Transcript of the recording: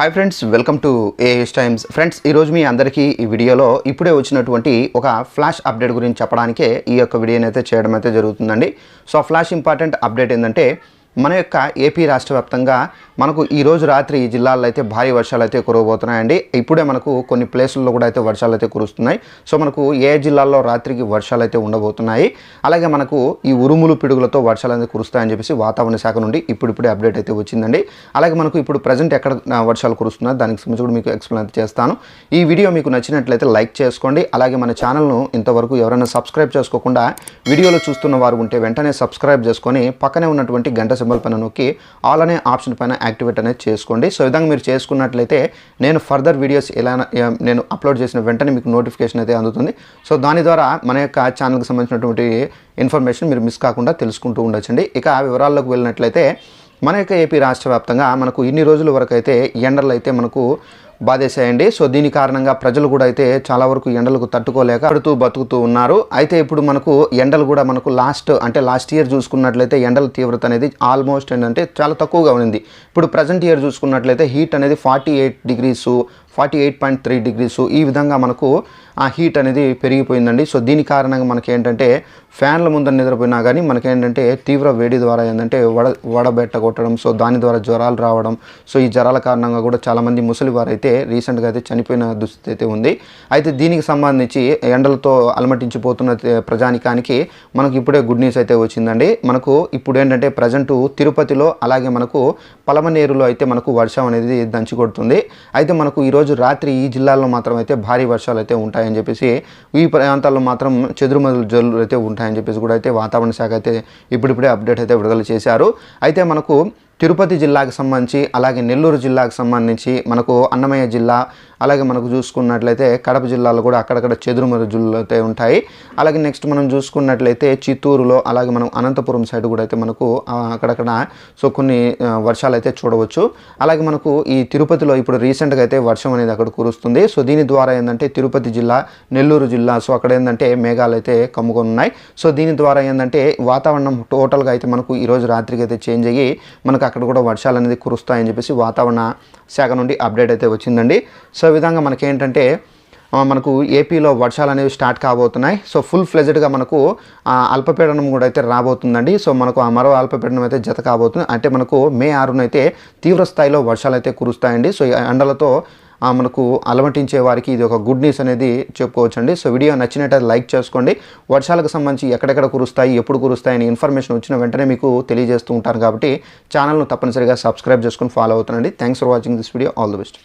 Hi friends welcome to AS Times friends ఈరోజు మీ అందరికీ ఈ వీడియోలో ఇప్పుడే వచ్చినటువంటి ఒక ఫ్లాష్ అప్డేట్ గురించి చెప్పడానికే ఈ యొక్క వీడియోని అయితే చేయడం అయితే జరుగుతుందండి. సో ఫ్లాష్ ఇంపార్టెంట్ అప్డేట్ ఏంటంటే మన యొక్క ఏపీ రాష్ట్ర వ్యాప్తంగా మనకు ఈ రోజు రాత్రి ఈ జిల్లాల్లో అయితే భారీ వర్షాలు అయితే కురవబోతున్నాయండి. ఇప్పుడే మనకు కొన్ని ప్లేసుల్లో కూడా అయితే వర్షాలు అయితే కురుస్తున్నాయి. సో మనకు ఏ జిల్లాల్లో రాత్రికి వర్షాలు అయితే ఉండబోతున్నాయి. అలాగే మనకు ఈ ఉరుములు పిడుగులతో వర్షాలు అయితే కురుస్తాయని చెప్పేసి వాతావరణ శాఖ నుండి ఇప్పుడిప్పుడే అప్డేట్ అయితే వచ్చిందండి. అలాగే మనకు ఇప్పుడు ప్రజెంట్ ఎక్కడ వర్షాలు కురుస్తున్నాయి దానికి సంబంధించి కూడా మీకు ఎక్స్ప్లెయిన్ అయితే చేస్తాను. ఈ వీడియో మీకు నచ్చినట్లయితే లైక్ చేసుకోండి. అలాగే మన ఛానల్ను ఇంతవరకు ఎవరైనా సబ్స్క్రైబ్ చేసుకోకుండా వీడియోలో చూస్తున్న వారు ఉంటే వెంటనే సబ్స్క్రైబ్ చేసుకొని పక్కనే ఉన్నటువంటి గంట సింబల్ పైన నొక్కి ఆల్ అనే ఆప్షన్ పైన యాక్టివేట్ అనేది చేసుకోండి. సో విధంగా మీరు చేసుకున్నట్లయితే నేను ఫర్దర్ వీడియోస్ ఎలా నేను అప్లోడ్ చేసిన వెంటనే మీకు నోటిఫికేషన్ అయితే అందుతుంది. సో దాని ద్వారా మన యొక్క ఛానల్కి సంబంధించినటువంటి ఇన్ఫర్మేషన్ మీరు మిస్ కాకుండా తెలుసుకుంటూ ఉండొచ్చండి. ఇక వివరాల్లోకి వెళ్ళినట్లయితే మన యొక్క ఏపీ రాష్ట్ర వ్యాప్తంగా మనకు ఇన్ని రోజుల వరకు అయితే ఎండలు అయితే మనకు బాధేసాయండి సో దీని కారణంగా ప్రజలు కూడా అయితే చాలా వరకు ఎండలకు తట్టుకోలేక పడుతూ బతుకుతూ ఉన్నారు. అయితే ఇప్పుడు మనకు ఎండలు కూడా మనకు లాస్ట్ అంటే లాస్ట్ ఇయర్ చూసుకున్నట్లయితే ఎండల తీవ్రత అనేది ఆల్మోస్ట్ ఏంటంటే చాలా తక్కువగా ఉంది ఇప్పుడు ప్రజెంట్ ఇయర్ చూసుకున్నట్లయితే హీట్ అనేది forty eight degrees forty eight point three degrees ఈ విధంగా మనకు ఆ హీట్ అనేది పెరిగిపోయిందండి. సో దీని కారణంగా మనకి ఏంటంటే ఫ్యాన్ల ముందర నిద్రపోయినా కానీ మనకేంటంటే తీవ్ర వేడి ద్వారా ఏంటంటే వడ వడబెట్ట కొట్టడం సో దాని ద్వారా జ్వరాలు రావడం. సో ఈ జ్వరాల కారణంగా కూడా చాలామంది ముసలి వారు అయితే రీసెంట్గా అయితే చనిపోయిన దుస్థితి అయితే ఉంది. అయితే దీనికి సంబంధించి ఎండలతో అలమటించిపోతున్న ప్రజానికానికి మనకు ఇప్పుడే గుడ్ న్యూస్ అయితే వచ్చిందండి. మనకు ఇప్పుడు ఏంటంటే ప్రజెంటు తిరుపతిలో అలాగే మనకు పలమనేరులో అయితే మనకు వర్షం అనేది దంచి కొడుతుంది. అయితే మనకు ఈరోజు రాత్రి ఈ జిల్లాల్లో మాత్రం అయితే భారీ వర్షాలు అయితే ఉంటాయని చెప్పేసి ఈ ప్రాంతాల్లో మాత్రం చెదురుమదులు జల్లులు అయితే ఉంటాయని చెప్పేసి కూడా అయితే వాతావరణ శాఖ అయితే ఇప్పుడిప్పుడే అప్డేట్ అయితే విడుదల చేశారు. అయితే మనకు తిరుపతి జిల్లాకు సంబంధించి అలాగే నెల్లూరు జిల్లాకు సంబంధించి మనకు అన్నమయ్య జిల్లా అలాగే మనకు చూసుకున్నట్లయితే కడప జిల్లాలో కూడా అక్కడక్కడ చెదురుమరుజులు అయితే ఉంటాయి. అలాగే నెక్స్ట్ మనం చూసుకున్నట్లయితే చిత్తూరులో అలాగే మనం అనంతపురం సైడ్ కూడా అయితే మనకు అక్కడక్కడ సో కొన్ని వర్షాలు అయితే చూడవచ్చు. అలాగే మనకు ఈ తిరుపతిలో ఇప్పుడు రీసెంట్గా అయితే వర్షం అనేది అక్కడ కురుస్తుంది. సో దీని ద్వారా ఏంటంటే తిరుపతి జిల్లా నెల్లూరు జిల్లా సో అక్కడ ఏంటంటే మేఘాలు అయితే కమ్ముకొని ఉన్నాయి సో దీని ద్వారా ఏంటంటే వాతావరణం టోటల్గా అయితే మనకు ఈరోజు రాత్రికి అయితే చేంజ్ అయ్యి మనకు అక్కడ కూడా వర్షాలు అనేది కురుస్తాయని చెప్పేసి వాతావరణ శాఖ నుండి అప్డేట్ అయితే వచ్చిందండి. సో ఈ విధంగా మనకి ఏంటంటే మనకు ఏపీలో వర్షాలు అనేవి స్టార్ట్ కాబోతున్నాయి. సో ఫుల్ ఫ్లెజ్డ్గా మనకు ఆ, అల్పపీడనం కూడా అయితే రాబోతుందండి. సో మనకు ఆ మరో అల్పపీడనం అయితే జత కాబోతుంది. అంటే మనకు మే ఆరున అయితే తీవ్ర స్థాయిలో వర్షాలు అయితే కురుస్తాయండి. సో ఈ ఎండలతో మనకు అలమటించే వారికి ఇది ఒక గుడ్ న్యూస్ అనేది చెప్పుకోవచ్చండి. సో వీడియో నచ్చినట్టు లైక్ చేసుకోండి. వర్షాలకు సంబంధించి ఎక్కడెక్కడ కురుస్తాయి ఎప్పుడు కురుస్తాయి అని ఇన్ఫర్మేషన్ వచ్చిన వెంటనే మీకు తెలియజేస్తూ ఉంటాను కాబట్టి ఛానల్ను తప్పనిసరిగా సబ్స్క్రైబ్ చేసుకుని ఫాలో అవుతానండి. Thanks for watching this video. All the best.